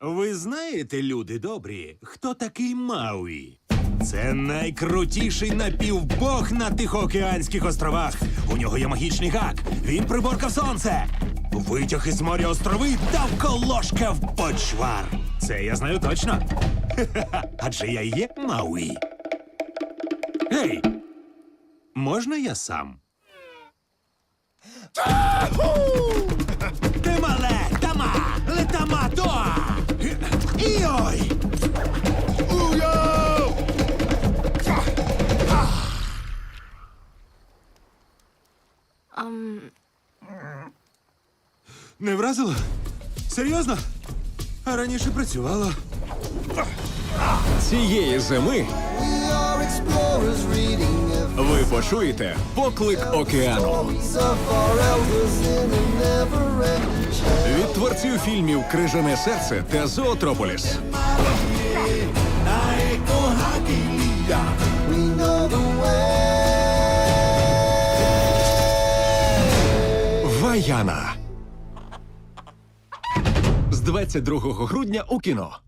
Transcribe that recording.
Ви знаєте, люди добрі, хто такий Мауї? Це найкрутіший напівбог на Тихоокеанських островах. У нього є магічний гак. Він приборкав сонце. Витяг із моря острови та вколошка в почвар. Це я знаю точно. Адже я є Мауї. Гей! Можна я сам? Іой! Не вразило? Серйозно? А раніше працювало. Цієї зими ви почуєте поклик океану творців фільмів Крижане серце та Зоотрополіс. Ваяна з 22 грудня у кіно.